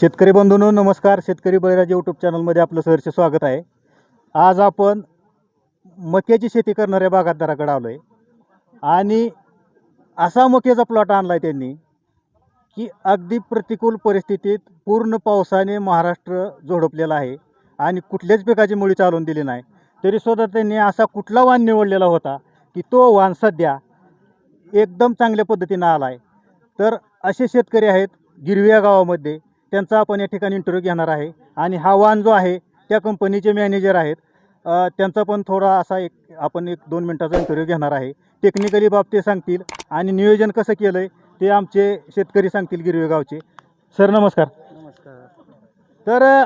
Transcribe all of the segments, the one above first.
शेतकरी बंधूंनो नमस्कार. शेतकरी बळीराजे यूट्यूब चॅनलमध्ये आपलं सहर्ष स्वागत आहे. आज आपण मक्याची शेती करणाऱ्या बागायतदाराकडे आलो आहे आणि असा मक्याचा प्लॉट आणला आहे त्यांनी की अगदी प्रतिकूल परिस्थितीत पूर्ण पावसाने महाराष्ट्र झोडपलेला आहे आणि कुठल्याच पिकाची मुळी चालवून दिली नाही. तरीसुद्धा त्यांनी असा कुठला वाण निवडलेला होता की तो वाण सध्या एकदम चांगल्या पद्धतीनं आला आहे तर असे शेतकरी आहेत गिरव्या गावामध्ये. त्यांचा आपण या ठिकाणी इंटरव्ह्यू घेणार आहे. आणि हा वाण जो आहे त्या कंपनीचे मॅनेजर आहेत. त्यांचा पण थोडा असा एक आपण एक दोन मिनटाचा इंटरव्ह्यू घेणार आहे. टेक्निकली बाब ते सांगतील. आणि नियोजन कसं केलं आहे ते आमचे शेतकरी सांगतील गिरवे गावचे. सर नमस्कार. नमस्कार. तर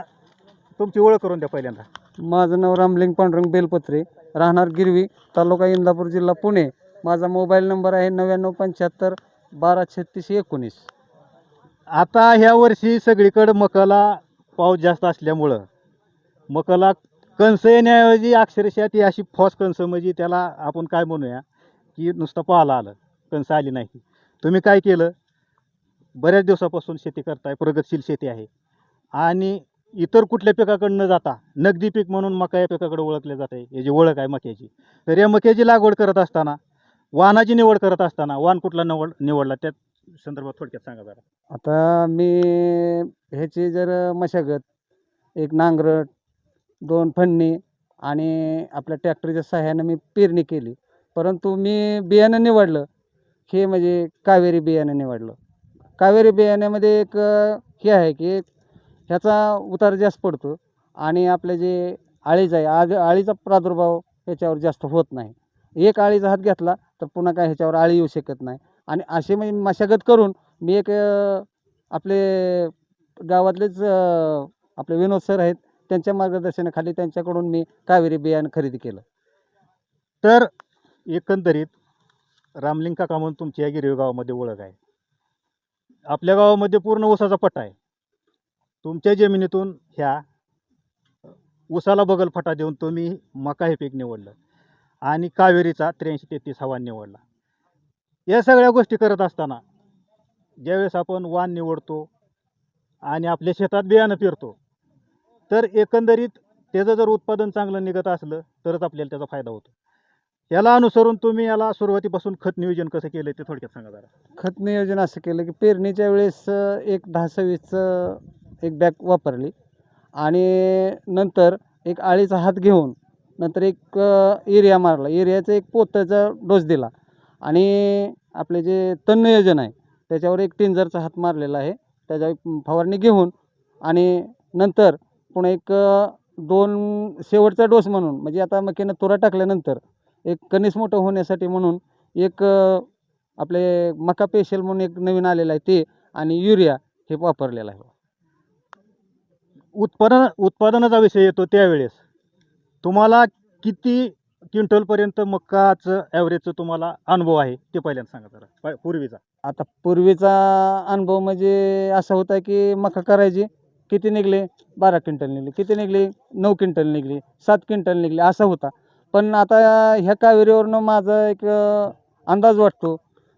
तुमची ओळख करून द्या पहिल्यांदा. माझं नाव रामलिंग पांडुरंग बेलपत्रे. राहणार गिरवी तालुका इंदापूर जिल्हा पुणे. माझा मोबाईल नंबर आहे नव्याण्णव पंच्याहत्तर बारा छत्तीस एकोणीस. आता ह्या वर्षी सगळीकडं मकाला पाऊस जास्त असल्यामुळं मकाला कणसं येण्याऐवजी अक्षरशः ती अशी फॉस कणसं म्हणजे त्याला आपण काय म्हणूया की नुसतं पाहायला आलं कणसं आली नाही. तुम्ही काय केलं? बऱ्याच दिवसापासून शेती करताय प्रगतशील शेती आहे. आणि इतर कुठल्या पिकाकडं न जाता? नगदी पीक म्हणून मका या पिकाकडे ओळखले जाते याची ओळख आहे मक्याची. तर या मक्याची लागवड करत असताना वाहनाची निवड करत असताना वाहन कुठला निवड निवडला? त्यात संदर्भात थोडक्यात सांगा जरा. आता मी ह्याची जर मशागत एक नांगरट दोन फन्नी आणि आपल्या ट्रॅक्टरच्या सहाय्यानं मी पेरणी केली. परंतु मी बियाणं निवडलं. हे म्हणजे कावेरी बियाणं निवडलं. कावेरी बियाण्यामध्ये एक हे आहे की ह्याचा उतार जास्त पडतो आणि आपले जे आळीच आहे आज आळीचा प्रादुर्भाव ह्याच्यावर जास्त होत नाही. एक आळीचा हात घेतला तर पुन्हा काय ह्याच्यावर आळी येऊ शकत नाही. आणि असे म्हणजे मशागत करून मी एक आपले गावातलेच आपले विनोद सर आहेत त्यांच्या मार्गदर्शनाखाली त्यांच्याकडून मी कावेरी बियाणं खरेदी केलं. तर एकंदरीत रामलिंग काका म्हणून तुमची या गिरवी गावामध्ये ओळख आहे. आपल्या गावामध्ये पूर्ण ऊसाचा पट्टा आहे. तुमच्या जमिनीतून ह्या ऊसाला बगल फटा देऊन तुम्ही मका हे पीक निवडलं आणि कावेरीचा त्र्याऐंशी तेहतीस हवा निवडला. या सगळ्या गोष्टी करत असताना ज्यावेळेस आपण वाण निवडतो आणि आपल्या शेतात बियाणं पेरतो तर एकंदरीत त्याचं जर उत्पादन चांगलं निघत असलं तरच आपल्याला त्याचा फायदा होतो. याला अनुसरून तुम्ही याला सुरुवातीपासून खत नियोजन कसं केलं ते थोडक्यात सांगा जरा. खत नियोजन असं केलं की पेरणीच्या वेळेस एक दहा सव्वीसचं एक बॅग वापरली आणि नंतर एक आळीचा हात घेऊन नंतर एक एरिया मारला. एरियाचा एक पोत्याचा डोस दिला. आणि आपले जे तण आहे त्याच्यावर एक टिंजरचा हात मारलेला आहे. त्याच्यावर फवारणी घेऊन आणि नंतर पुन्हा एक दोन शेवटचा डोस म्हणून म्हणजे आता मकीनं तुरा टाकल्यानंतर एक कणीस मोठं होण्यासाठी म्हणून एक आपले मका पेशल म्हणून एक नवीन आलेलं आहे ते आणि युरिया हे वापरलेलं आहे. उत्पादन उत्पादनाचा विषय येतो त्यावेळेस. तुम्हाला किती क्विंटलपर्यंत मक्काचं ॲव्हरेजचं तुम्हाला अनुभव आहे ते पहिल्यांदा सांगा जरा. पा- पूर्वीचा. आता पूर्वीचा अनुभव म्हणजे असा होता की मका करायची किती निघले? बारा क्विंटल निघले. किती निघले? नऊ क्विंटल निघली. सात क्विंटल निघले असा होता. पण आता ह्या कावेरीवरनं माझा एक अ, अंदाज वाटतो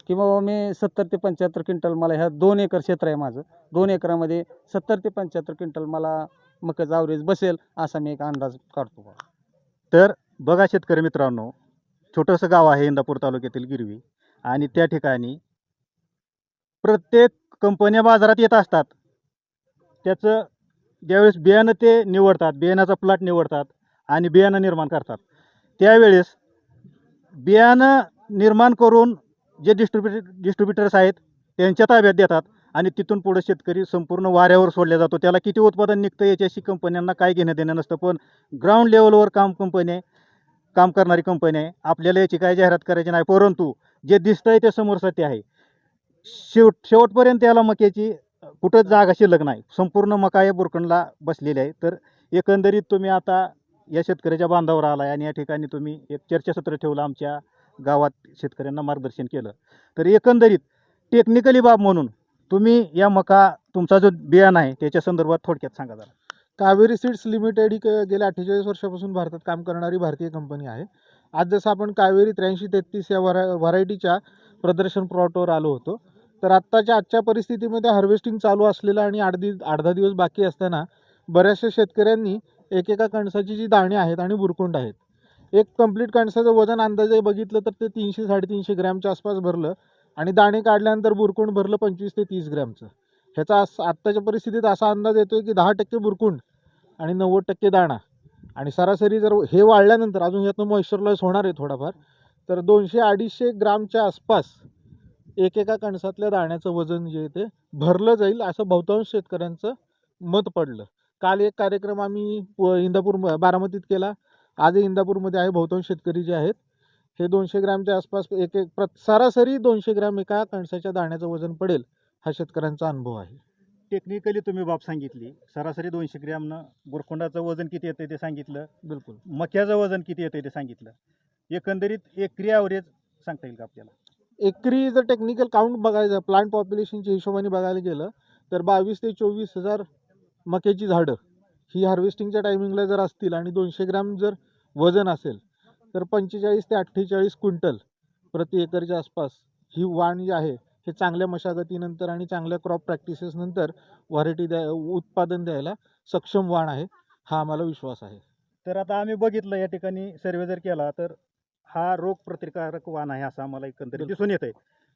की बाबा मी सत्तर ते पंच्याहत्तर क्विंटल मला ह्या दोन एकर क्षेत्र आहे माझं. दोन एकरामध्ये सत्तर ते पंच्याहत्तर क्विंटल मला मकाचा ॲव्हरेज बसेल असा मी एक अंदाज काढतो बा. तर बघा शेतकरी मित्रांनो छोटंसं गाव आहे इंदापूर तालुक्यातील गिरवी आणि त्या ठिकाणी प्रत्येक कंपन्या बाजारात येत असतात. त्याचं ज्यावेळेस बियाणं ते निवडतात बियाणाचा प्लॉट निवडतात आणि बियाणं निर्माण करतात. त्यावेळेस बियाणं निर्माण करून जे डिस्ट्रीब्युटर डिस्ट्रीब्युटर्स आहेत त्यांच्या ताब्यात देतात आणि तिथून पुढे शेतकरी संपूर्ण वाऱ्यावर सोडला जातो. त्याला किती उत्पादन निघतं याच्याशी कंपन्यांना काय घेणं देणं नसतं. पण ग्राउंड लेवलवर काम कंपन्या काम करणारी कंपनी आहे. आपल्याला याची काय जाहिरात करायची नाही. परंतु जे दिसतंय ते समोर सत्य आहे. शेवट शेवटपर्यंत याला मक्याची कुठंच जागा शिल्लक नाही. संपूर्ण मका या बुरकणला बसलेली आहे. तर एकंदरीत तुम्ही आता या शेतकऱ्याच्या बांधावर आला आणि या ठिकाणी तुम्ही एक चर्चासत्र ठेवलं आमच्या गावात शेतकऱ्यांना मार्गदर्शन केलं. तर एकंदरीत टेक्निकली बाब म्हणून तुम्ही या मका तुमचा जो बियाणं आहे त्याच्या संदर्भात थोडक्यात सांगा जरा. कावेरी सीड्स लिमिटेड ही गेल्या अठ्ठेचाळीस वर्षापासून भारतात काम करणारी भारतीय कंपनी आहे. आज जसं आपण कावेरी त्र्याऐंशी तेहतीस या व्हरा व्हरायटीच्या प्रदर्शन प्लॉटवर आलो होतो तर आत्ताच्या आजच्या परिस्थितीमध्ये हार्वेस्टिंग चालू असलेलं आणि आठ दि अर्धा दिवस बाकी असताना बऱ्याचशा शेतकऱ्यांनी एकेका कणसाची जी दाणे आहेत आणि बुरकुंड आहेत. एक कंप्लीट कणसाचं वजन अंदाजे बघितलं तर ते तीनशे साडेतीनशे ग्रॅमच्या आसपास भरलं आणि दाणे काढल्यानंतर बुरकुंड भरलं पंचवीस ते तीस ग्रॅमचं. ह्याचा आत्ताच्या परिस्थितीत असा अंदाज येतो की दहा टक्के बुरकुंड आणि नव्वद टक्के दाणा. आणि सरासरी जर हे वाढल्यानंतर अजून यातनं मॉइश्चर लॉस होणार आहे थोडाफार तर दोनशे अडीचशे ग्रामच्या आसपास एकेका कणसातल्या दाण्याचं वजन जे ते भरलं जाईल असं बहुतांश शेतकऱ्यांचं मत पडलं. काल एक कार्यक्रम आम्ही इंदापूर बारामतीत केला. आज इंदापूरमध्ये आहे बहुतांश शेतकरी जे आहेत हे दोनशे ग्रामच्या आसपास एक एक प्र सरासरी दोनशे ग्रॅम एका कणसाच्या दाण्याचं वजन पडेल. हा शेतकऱ्यांचा अनुभव आहे. टेक्निकली तुम्ही बाब सांगितली. सरासरी दोनशे ग्रॅमनं बुरखुंडाचं वजन किती येतं ते सांगितलं. बिलकुल. मक्याचं वजन किती येतं ते सांगितलं. एकंदरीत एकरी ॲव्हरेज सांगता येईल का आपल्याला? एकरी जर टेक्निकल काउंट बघायचं प्लांट पॉप्युलेशनच्या हिशोबाने बघायला गेलं तर बावीस ते चोवीस हजार मक्याची झाडं ही हार्वेस्टिंगच्या टायमिंगला जर असतील आणि दोनशे ग्रॅम जर वजन असेल तर पंचेचाळीस ते अठ्ठेचाळीस क्विंटल प्रति एकरच्या आसपास ही वाण जी आहे हे चांगल्या मशागतीनंतर आणि चांगल्या क्रॉप प्रॅक्टिसेसनंतर व्हरायटी द्या उत्पादन द्यायला सक्षम वाण आहे हा आम्हाला विश्वास आहे. तर आता आम्ही बघितलं या ठिकाणी सर्वे जर केला तर हा रोग प्रतिकारक वाण आहे असं आम्हाला एकंदरीत. दिसून येत आहे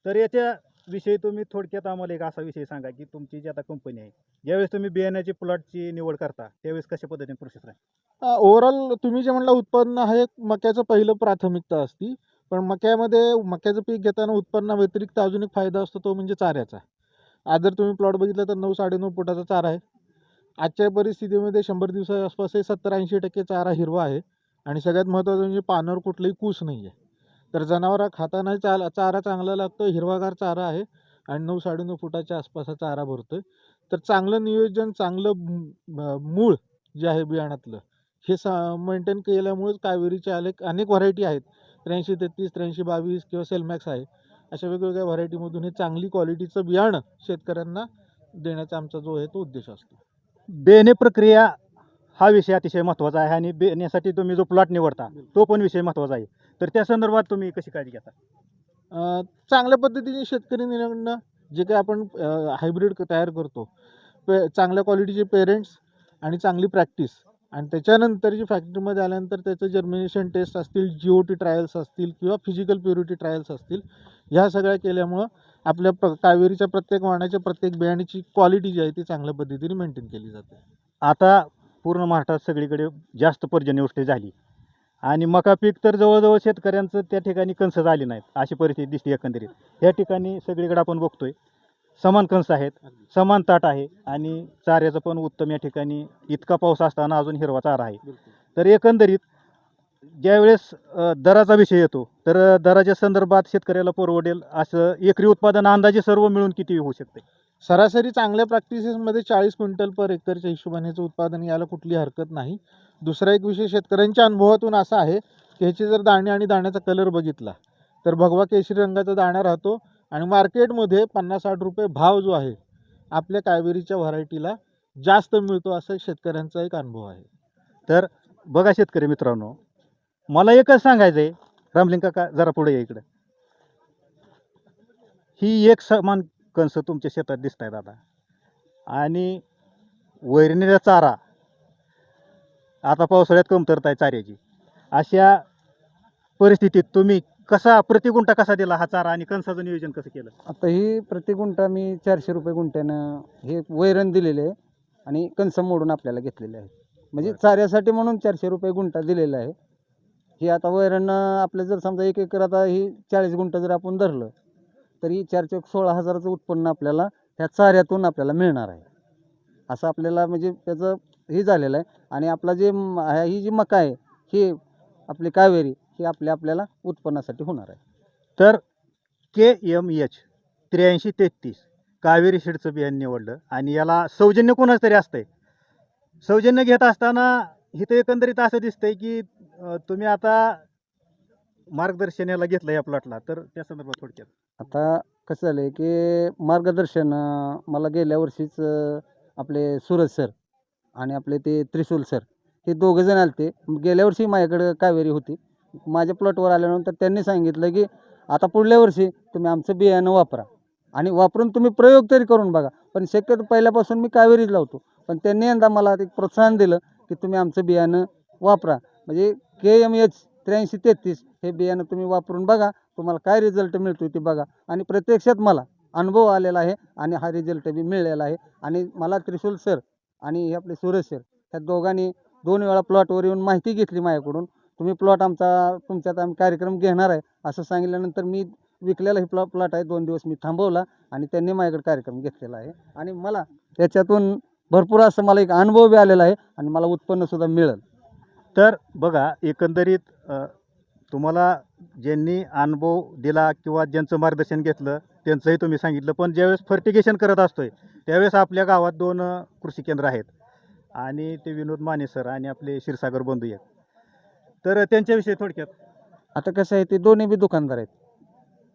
तर याच्या विषयी तुम्ही थोडक्यात आम्हाला एक असा विषय सांगा की तुमची जी आता कंपनी आहे ज्यावेळेस तुम्ही बियाण्याची प्लॉटची निवड करता त्यावेळेस कशा पद्धतीने प्रोसेस आहे? ओव्हरऑल तुम्ही जे म्हणलं उत्पन्न हे मक्याचं पहिलं प्राथमिकता असती. पण मक्यामध्ये मक्याचं पीक घेताना उत्पन्नाव्यतिरिक्त अजून एक फायदा असतो तो म्हणजे चाऱ्याचा. आज जर तुम्ही प्लॉट बघितला तर नऊ साडेनऊ फुटाचा चारा आहे. आजच्या परिस्थितीमध्ये शंभर दिवसा आसपास हे सत्तर ऐंशी टक्के चारा हिरवा आहे आणि सगळ्यात महत्त्वाचं म्हणजे पानावर कुठलंही कूस नाही आहे. तर जनावरा खाताना चाल चारा चांगला लागतो हिरवागार चारा आहे आणि नऊ साडेनऊ फुटाच्या आसपास हा चारा आहे तर चांगलं नियोजन चांगलं मूळ जे आहे बियाणातलं हे सा मेंटेन केल्यामुळेच कावेरीचे अनेक अनेक व्हरायटी आहेत. त्र्याऐंशी तेहतीस त्र्याऐंशी बावीस किंवा सेलमॅक्स आहे. अशा वेगवेगळ्या व्हरायटीमधून हे चांगली क्वालिटीचं बियाणं शेतकऱ्यांना देण्याचा आमचा जो आहे तो उद्देश असतो. बेणे प्रक्रिया हा विषय अतिशय महत्त्वाचा आहे आणि बेण्यासाठी तुम्ही जो प्लॉट निवडता तो पण विषय महत्त्वाचा आहे. तर त्या संदर्भात तुम्ही कशी काळजी घेता? चांगल्या पद्धतीने शेतकरी निवडणं जे काही आपण हायब्रिड तयार करतो पे चांगल्या क्वालिटीचे पेरेंट्स आणि चांगली प्रॅक्टिस आणि त्याच्यानंतर जी फॅक्टरीमध्ये आल्यानंतर त्याचं जर्मिनेशन टेस्ट असतील जी ओ टी ट्रायल्स असतील किंवा फिजिकल प्युरिटी ट्रायल्स असतील ह्या सगळ्या केल्यामुळं आपल्या प्र कावेरीच्या प्रत्येक वाण्याच्या प्रत्येक बियाण्याची क्वालिटी जी आहे ती चांगल्या पद्धतीने मेंटेन केली जाते. आता पूर्ण महाराष्ट्रात सगळीकडे जास्त पर्जन्यवृष्टी झाली. आणि मका पीक तर जवळजवळ शेतकऱ्यांचं त्या ठिकाणी कंस झाली नाहीत अशी परिस्थिती दिसते एकंदरीत. या ठिकाणी सगळीकडे आपण बघतोय. समान कणस आहेत समान ताट आहे आणि चाऱ्याचं पण उत्तम या ठिकाणी इतका पाऊस असताना अजून हिरवा चारा आहे. तर एकंदरीत ज्यावेळेस दराचा विषय येतो तर दराच्या संदर्भात शेतकऱ्याला परवडेल असं एकरी उत्पादन अंदाजे सर्व मिळून किती होऊ शकते? सरासरी चांगल्या प्रॅक्टिसेसमध्ये चाळीस क्विंटल पर एकरच्या हिशोबाने याचं उत्पादन यायला कुठली हरकत नाही. दुसरा एक विषय शेतकऱ्यांच्या अनुभवातून असा आहे की ह्याचे जर दाणे आणि दाण्याचा कलर बघितला तर भगवा केशरी रंगाचा दाणा राहतो. आणि मार्केटमध्ये पन्नास साठ रुपये भाव जो आहे आपल्या कावेरीच्या व्हरायटीला जास्त मिळतो असा शेतकऱ्यांचा एक अनुभव आहे. तर बघा शेतकरी मित्रांनो मला एकच सांगायचं आहे रामलिंग काका जरा पुढे या इकडं. ही एक समान कणसं तुमच्या शेतात दिसत आहेत आता आणि वैरणीचा चारा. आता पावसाळ्यात कमतरता आहे चाऱ्याची. अशा परिस्थितीत तुम्ही कसा प्रतिगुंठा कसा दिला हा चारा आणि कणसाचं नियोजन कसं केलं? आता ही प्रति गुंठा मी चारशे रुपये गुंठ्यानं हे वैरण दिलेले आहे आणि कणसं मोडून आपल्याला घेतलेले आहे म्हणजे. चाऱ्यासाठी म्हणून चारशे रुपये गुंठा दिलेला आहे. ही आता वैरण आपलं जर समजा एक एकर आता ही चाळीस गुंठा जर आपण धरलं तर चार चौक सोळा हजाराचं उत्पन्न आपल्याला ह्या चाऱ्यातून आपल्याला मिळणार आहे. असं आपल्याला म्हणजे त्याचं हे झालेलं आहे. आणि आपला जे ही जी मका आहे ही आपली कावेरी हे आपल्या आपल्याला उत्पन्नासाठी होणार आहे. तर के एम एच त्र्याऐंशी तेहतीस कावेरी शेडचं बियाणं निवडलं आणि याला सौजन्य कोणाच तरी असतंय. सौजन्य घेत असताना इथं एकंदरीत असं दिसतंय की तुम्ही आता मार्गदर्शन याला घेतलं या प्लॉटला तर त्या संदर्भात थोडक्यात. आता कसं झालं आहे की मार्गदर्शन मला गेल्या वर्षीच आपले सूरज सर आणि आपले ते त्रिशूल सर हे दोघं जण आले ते गेल्या वर्षी माझ्याकडं कावेरी होती. माझ्या प्लॉटवर आल्यानंतर त्यांनी सांगितलं की आता पुढल्या वर्षी तुम्ही आमचं बियाणं वापरा. आणि वापरून तुम्ही प्रयोग तरी करून बघा. पण शक्यतो पहिल्यापासून मी कावेरीच लावतो. पण त्यांनी यंदा मला एक प्रोत्साहन दिलं की तुम्ही आमचं बियाणं वापरा. म्हणजे के एम एच त्र्याऐंशी तेहतीस हे बियाणं तुम्ही वापरून बघा. तुम्हाला काय रिझल्ट मिळतो ते बघा. आणि प्रत्यक्षात मला अनुभव आलेला आहे आणि हा रिझल्ट बी मिळलेला आहे. आणि मला त्रिशूल सर आणि हे आपले सुरेश सर ह्या दोघांनी दोन वेळा प्लॉटवर येऊन माहिती घेतली माझ्याकडून. तुम्ही प्लॉट आमचा तुमच्यात आम्ही कार्यक्रम घेणार आहे असं सांगितल्यानंतर मी विकलेला हे प्लॉ प्लॉट आहे दोन दिवस मी थांबवला आणि त्यांनी माझ्याकडे कार्यक्रम घेतलेला आहे. आणि मला त्याच्यातून भरपूर असं मला एक अनुभव बी आलेला आहे आणि मला उत्पन्नसुद्धा मिळेल. तर बघा एकंदरीत तुम्हाला ज्यांनी अनुभव दिला किंवा ज्यांचं मार्गदर्शन घेतलं त्यांचंही तुम्ही सांगितलं पण ज्यावेळेस फर्टिगेशन करत असतो आहे त्यावेळेस आपल्या गावात दोन कृषी केंद्र आहेत. आणि ते विनोद माने सर आणि आपले क्षीरसागर बंधू एक तर त्यांच्याविषयी थोडक्यात. आता कसं आहे ते दोन्ही बी दुकानदार आहेत.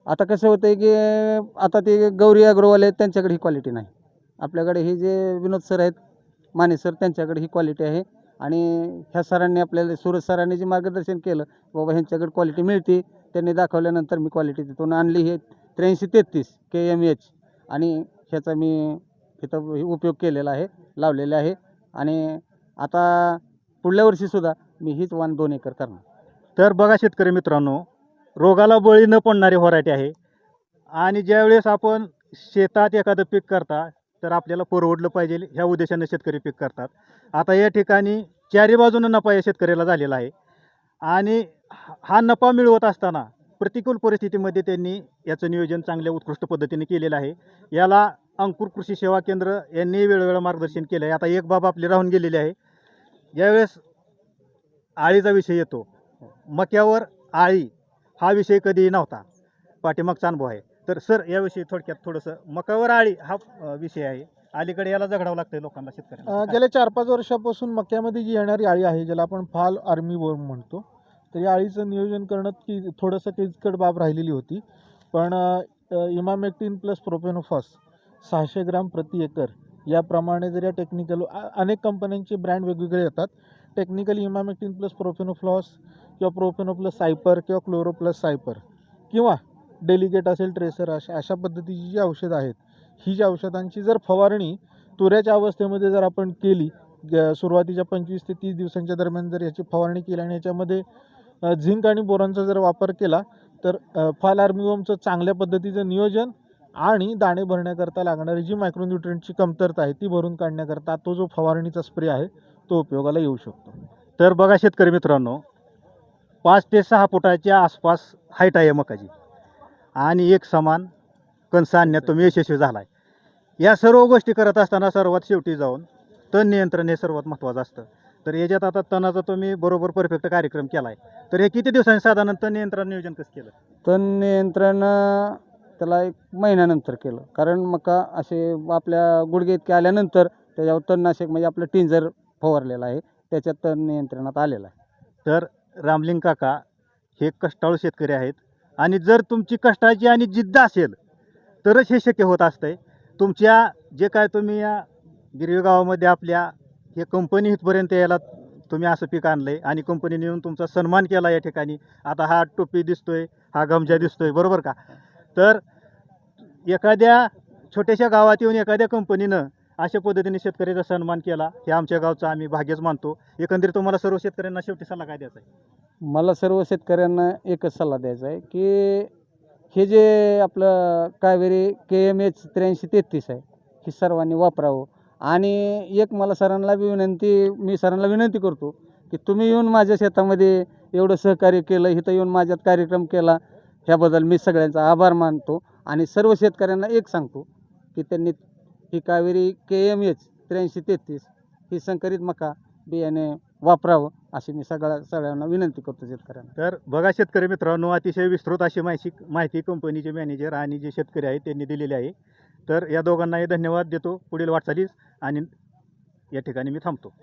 आता कसं होतं आहे की आता ते गौरी अग्रवाल आहेत त्यांच्याकडे ही क्वालिटी नाही. आपल्याकडे हे जे विनोद सर आहेत माने सर त्यांच्याकडे ही क्वालिटी आहे. आणि ह्या सरांनी आपल्याला सूरज सरांनी जे मार्गदर्शन केलं बाबा ह्यांच्याकडे क्वालिटी मिळते त्यांनी दाखवल्यानंतर मी क्वालिटी तिथून आणली हे त्र्याऐंशी तेहतीस के एम एच आणि ह्याचा मी इथं हे उपयोग केलेला आहे लावलेला आहे. आणि आता पुढल्या वर्षीसुद्धा मी हीच वाण दोन एकर करणार. तर बघा शेतकरी मित्रांनो रोगाला बळी न पडणारी व्हरायटी आहे. आणि ज्यावेळेस आपण शेतात एखादं पीक करता तर आपल्याला परवडलं पाहिजे ह्या उद्देशाने शेतकरी पीक करतात. आता या ठिकाणी चारी बाजूनं नफा या शेतकऱ्याला झालेला आहे. आणि हा- हा नफा मिळवत असताना प्रतिकूल परिस्थितीमध्ये त्यांनी याचं नियोजन चांगल्या उत्कृष्ट पद्धतीने केलेलं आहे. याला अंकुर कृषी सेवा केंद्र यांनी वेळोवेळा मार्गदर्शन केलं आहे आता एक बाब आपली राहून गेलेली आहे. ज्यावेळेस आळीचा विषय येतो. मक्यावर आळी हा विषय कधीही नव्हता. पाठीमागचा अनुभव आहे. तर सर याविषयी थोडक्यात थोडंसं मकावर आळी हा विषय आहे. अलीकडे याला जगडावं लागतंय लोकांना शेतकरी शेतकऱ्यांना गेल्या चार पाच वर्षापासून मक्यामध्ये जी येणारी आळी आहे ज्याला आपण फाल आर्मी वर्म म्हणतो तर या आळीचं नियोजन करणं की थोडंसं किचकट बाब राहिलेली होती. पण इमामेक्टिन प्लस प्रोपेनोफॉस सहाशे ग्राम प्रति एकर याप्रमाणे जर या टेक्निकल अनेक कंपन्यांचे ब्रँड वेगवेगळे येतात. टेक्निकली इमामेक्टिन प्लस प्रोफेनोफ्लॉस किंवा प्रोफेनो प्लस सायपर किंवा क्लोरो प्लस सायपर किंवा डेलिगेट असेल ट्रेसर अशा अशा पद्धतीची जी औषधं आहेत ही जी औषधांची जर फवारणी तुऱ्याच्या अवस्थेमध्ये जर आपण केली ग- सुरुवातीच्या पंचवीस ते तीस दिवसांच्या दरम्यान जर याची फवारणी केली आणि याच्यामध्ये झिंक आणि बोरांचा जर वापर केला तर फाल आर्मिवमचं चांगल्या पद्धतीचं नियोजन आणि दाणे भरण्याकरता लागणारी जी मायक्रोन्युट्रियंटची कमतरता आहे ती भरून काढण्याकरता तो जो फवारणीचा स्प्रे आहे तो उपयोगाला येऊ शकतो. तर बघा शेतकरी मित्रांनो पाच ते सहा फुटाच्या आसपास हाईट आहे मकाची. आणि एक समान कणसा आणण्यात तुम्ही यशस्वी झाला आहे या सर्व गोष्टी करत असताना सर्वात शेवटी जाऊन तण नियंत्रण हे सर्वात महत्त्वाचं असतं. तर याच्यात आता तणाचा तुम्ही बरोबर परफेक्ट कार्यक्रम केला आहे तर हे किती दिवसांनी साधारण तण नियंत्रण नियोजन कसं केलं? तण नियंत्रण त्याला एक महिन्यानंतर केलं. कारण मका असे आपल्या गुडघे इतके आल्यानंतर त्याच्यावर तणनाशक म्हणजे आपलं टिंजर फवारलेला आहे त्याच्यात तण नियंत्रणात आलेला आहे. तर रामलिंग काका हे कष्टाळू शेतकरी आहेत आणि जर तुमची कष्टाची आणि जिद्द असेल तरच हे शक्य होत असतं आहे तुमच्या जे काय तुम्ही या गिरवी गावामध्ये आपल्या हे कंपनी इथपर्यंत यायला तुम्ही असं पीक आणलं आहे आणि कंपनीने येऊन तुमचा सन्मान केला या ठिकाणी. आता हा टोपी दिसतोय हा गमजा दिसतोय बरोबर का? तर एखाद्या छोट्याशा गावात येऊन एखाद्या कंपनीनं अशा पद्धतीने शेतकऱ्याचा सन्मान केला. हे आमच्या गावचा आम्ही भाग्यच मानतो. एकंदरीत तुम्हाला सर्व शेतकऱ्यांना शेवटी सल्ला काय द्यायचा आहे? मला सर्व शेतकऱ्यांना एकच सल्ला द्यायचा आहे की हे जे आपलं कावेरी के एम एच त्र्याऐंशी तेहतीस आहे हे सर्वांनी वापरावं. आणि एक मला सरांना विनंती मी सरांना विनंती करतो की तुम्ही येऊन माझ्या शेतामध्ये एवढं सहकार्य केलं इथं येऊन माझ्यात कार्यक्रम केला ह्याबद्दल मी सगळ्यांचा आभार मानतो. आणि सर्व शेतकऱ्यांना एक सांगतो की त्यांनी ही कावेरी के एम एच त्र्याऐंशी तेहतीस ही संकरित मका बियाणे वापरावं अशी मी सगळ्या सगळ्यांना विनंती करतो शेतकऱ्यांना. तर बघा शेतकरी मित्रांनो अतिशय विस्तृत अशी माहिती माहिती कंपनीचे मॅनेजर आणि जे शेतकरी आहेत त्यांनी दिलेली आहे. तर या दोघांनाही धन्यवाद देतो. पुढील वाटचालीस आणि या ठिकाणी मी थांबतो.